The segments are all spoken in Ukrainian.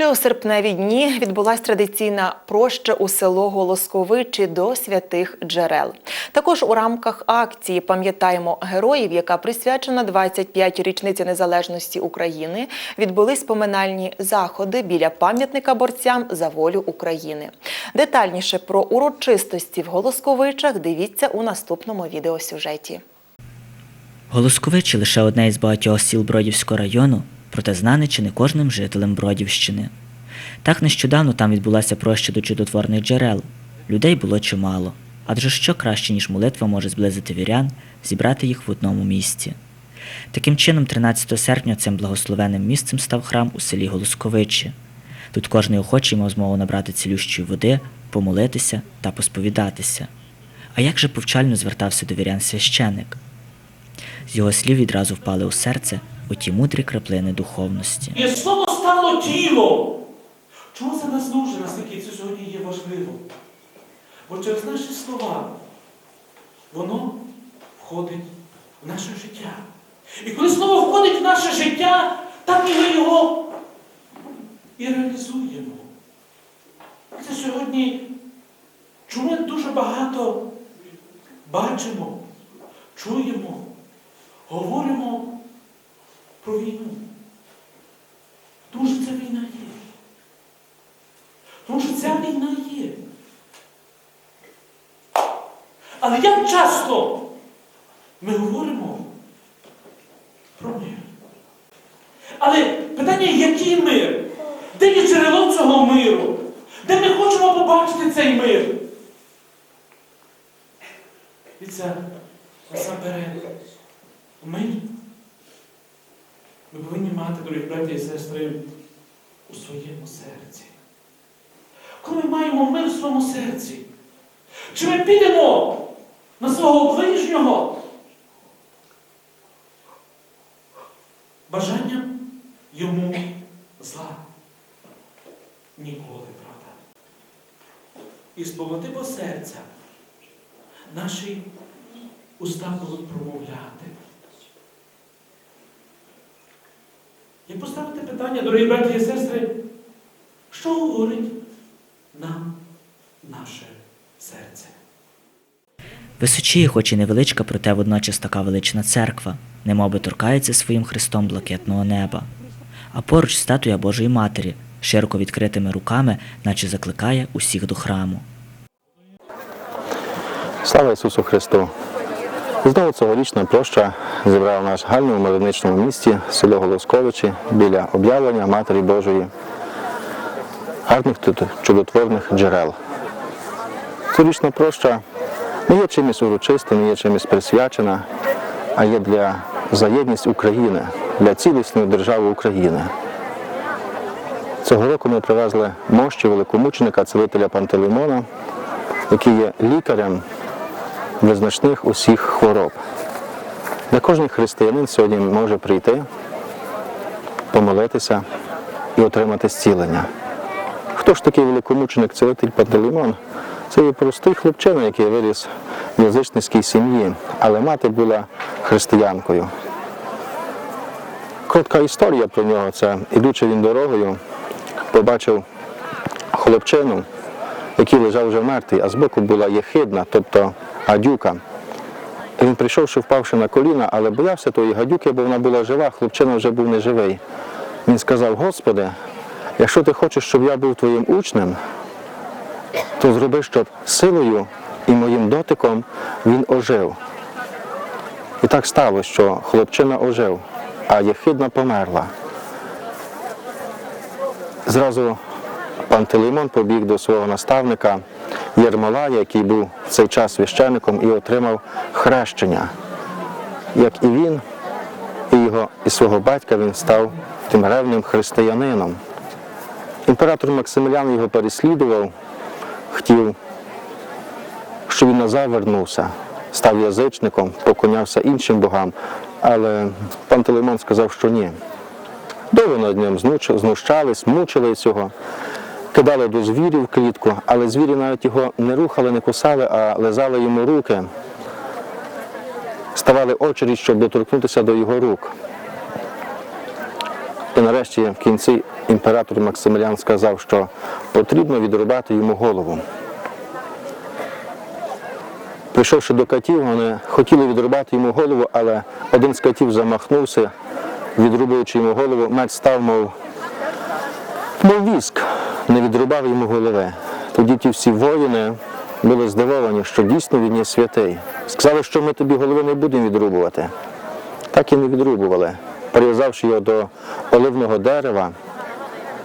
Ще у серпневі дні відбулася традиційна проща у село Голосковичі до святих джерел. Також у рамках акції Пам'ятаємо героїв, яка присвячена 25 річниці незалежності України, відбулись поминальні заходи біля пам'ятника борцям за волю України. Детальніше про урочистості в Голосковичах дивіться у наступному відеосюжеті. Голосковичі лише одне із багатьох сіл Бродівського району, проте знане чи не кожним жителем Бродівщини. Так нещодавно там відбулася проща до чудотворних джерел. Людей було чимало, адже що краще, ніж молитва може зблизити вірян, зібрати їх в одному місці. Таким чином, 13 серпня цим благословенним місцем став храм у селі Голосковичі. Тут кожний охочий мав змогу набрати цілющої води, помолитися та посповідатися. А як же повчально звертався до вірян священик? З його слів відразу впали у серце оті мудрі краплини духовності. І слово стало тілом. Чому це нас дуже наскільки це сьогодні є важливо? Бо через наші слова воно входить в наше життя. І коли слово входить в наше життя, так і ми його і реалізуємо. Це сьогодні, чому дуже багато бачимо, чуємо, говоримо про війну. Тому що ця війна є. Тому що ця війна є. Але як часто ми говоримо про мир? Але питання, який мир? Де є джерело цього миру? Де ми хочемо побачити цей мир? І це насамперед ми ми повинні мати, дорогі браті і сестри, у своєму серці. Коли ми маємо мир у своєму серці, чи ми підемо на свого ближнього бажанням йому зла? Ніколи, правда. І з повноти по серця наші уста будуть промовляти. Як поставити питання, дорогі браті і сестри, що говорить нам наше серце? Височіє, хоч і невеличка, проте водночас така велична церква, немовби торкається своїм хрестом блакитного неба. А поруч статуя Божої Матері, широко відкритими руками, наче закликає усіх до храму. Слава Ісусу Христу! Знову цьогорічна площа зібрала в наш гальному мальовничному місті село Голосковичі біля об'явлення Матері Божої, гарних тут чудотворних джерел. Цьогорічна площа не є чимось урочистим, не є чимось присвячена, а є для за єдність України, для цілісної держави України. Цього року ми привезли мощі великомученика целителя Пантелеймона, який є лікарем визначних усіх хвороб. Де кожен християнин сьогодні може прийти, помолитися і отримати зцілення. Хто ж такий великомученик целитель Пантелеймон? Це є простий хлопчина, який виріс в язичницькій сім'ї, але мати була християнкою. Коротка історія про нього це, ідучи він дорогою, побачив хлопчину, який лежав вже мертвий, а збоку була єхидна, тобто гадюка. Він прийшов, що впавши на коліна, але боявся тої гадюки, бо вона була жива, хлопчина вже був неживий. Він сказав: Господи, якщо ти хочеш, щоб я був твоїм учнем, то зроби, щоб силою і моїм дотиком він ожив. І так сталося, що хлопчина ожив, а єхидна померла. Зразу Пантелеймон побіг до свого наставника Єрмолая, який був в цей час священником, і отримав хрещення. Як і він, і його і свого батька він став тим ревним християнином. Імператор Максимілян його переслідував, хотів, щоб він назад вернувся, став язичником, поклонявся іншим богам, але Пантелеймон сказав, що ні. Довго над ним знущались, мучились його, кидали до звірів клітку, але звірі навіть його не рухали, не кусали, а лизали йому руки. Ставали очередь, щоб доторкнутися до його рук. І нарешті в кінці імператор Максимілян сказав, що потрібно відрубати йому голову. Прийшовши до катів, вони хотіли відрубати йому голову, але один з катів замахнувся, відрубуючи йому голову, меч став, мов, мов віск, не відрубав йому голови. Тоді ті всі воїни були здивовані, що дійсно він є святий. Сказали, що ми тобі голови не будемо відрубувати. Так і не відрубували. Прив'язавши його до оливного дерева,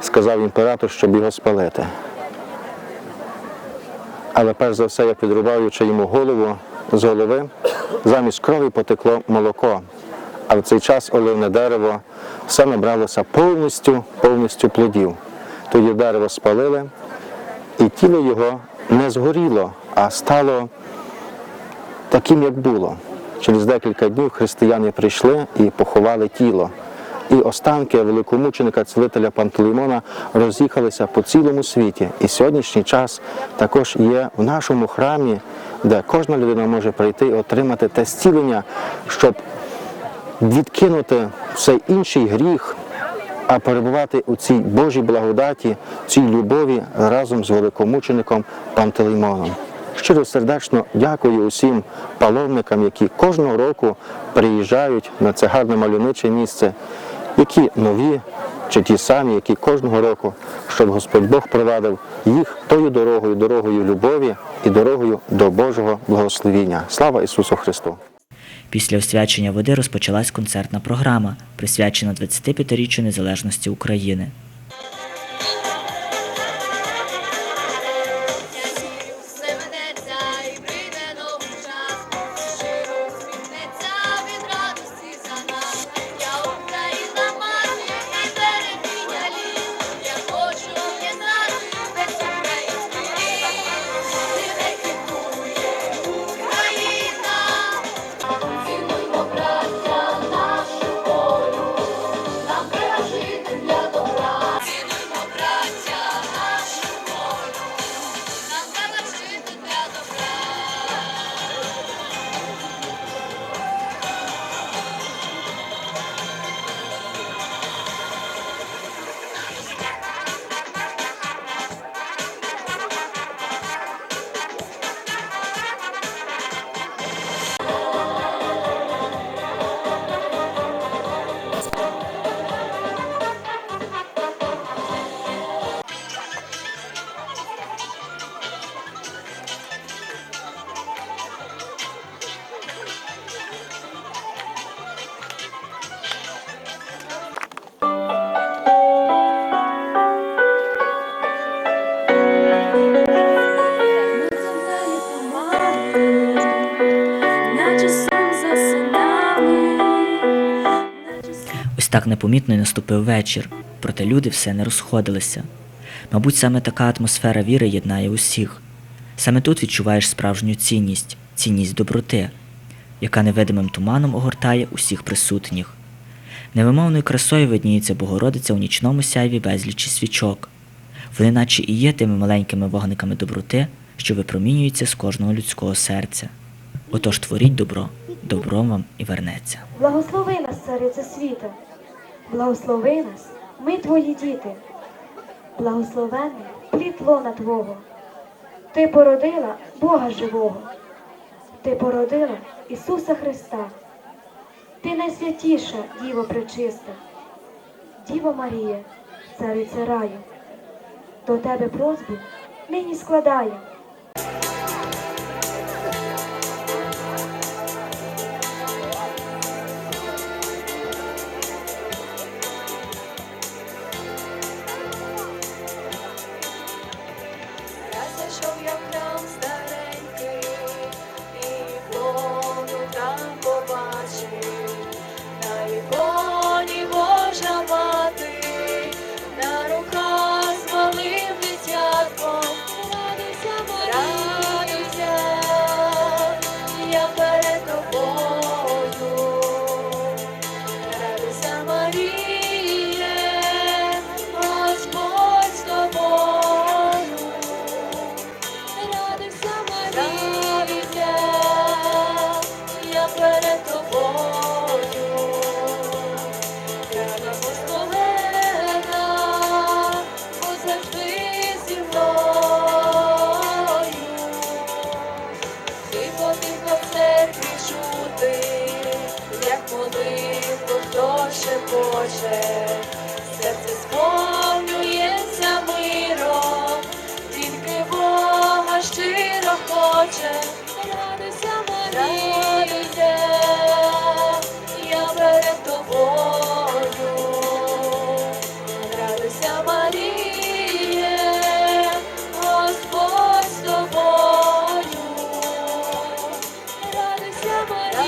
сказав імператор, щоб його спалити. Але перш за все, як відрубаючи йому голову з голови, замість крові потекло молоко. А в цей час оливне дерево все набралося повністю, повністю плодів. Тоді дерево спалили, і тіло його не згоріло, а стало таким, як було. Через декілька днів християни прийшли і поховали тіло. І останки великомученика цілителя Пантелеймона роз'їхалися по цілому світі. І сьогоднішній час також є в нашому храмі, де кожна людина може прийти і отримати те зцілення, щоб відкинути цей інший гріх, а перебувати у цій Божій благодаті, цій любові разом з великомучеником Пантелеймоном. Щиро сердечно дякую усім паломникам, які кожного року приїжджають на це гарне мальовниче місце, які нові чи ті самі, які кожного року, щоб Господь Бог провадив їх тою дорогою, дорогою любові і дорогою до Божого благословіння. Слава Ісусу Христу! Після освячення води розпочалась концертна програма, присвячена 25-річчю незалежності України. Ось так непомітно й наступив вечір, проте люди все не розходилися. Мабуть, саме така атмосфера віри єднає усіх. Саме тут відчуваєш справжню цінність, цінність доброти, яка невидимим туманом огортає усіх присутніх. Невимовною красою видніється Богородиця у нічному сяйві безлічі свічок. Вони наче і є тими маленькими вогниками доброти, що випромінюються з кожного людського серця. Отож творіть добро, добро вам і вернеться. Благослови нас, цариця світа, благослови нас, ми твої діти, благословений плід лона Твого. Ти породила Бога живого, Ти породила Ісуса Христа, Ти найсвятіша Діво пречиста, Діво Марія, цариця раю, до тебе просьбу нині складає. para go. somebody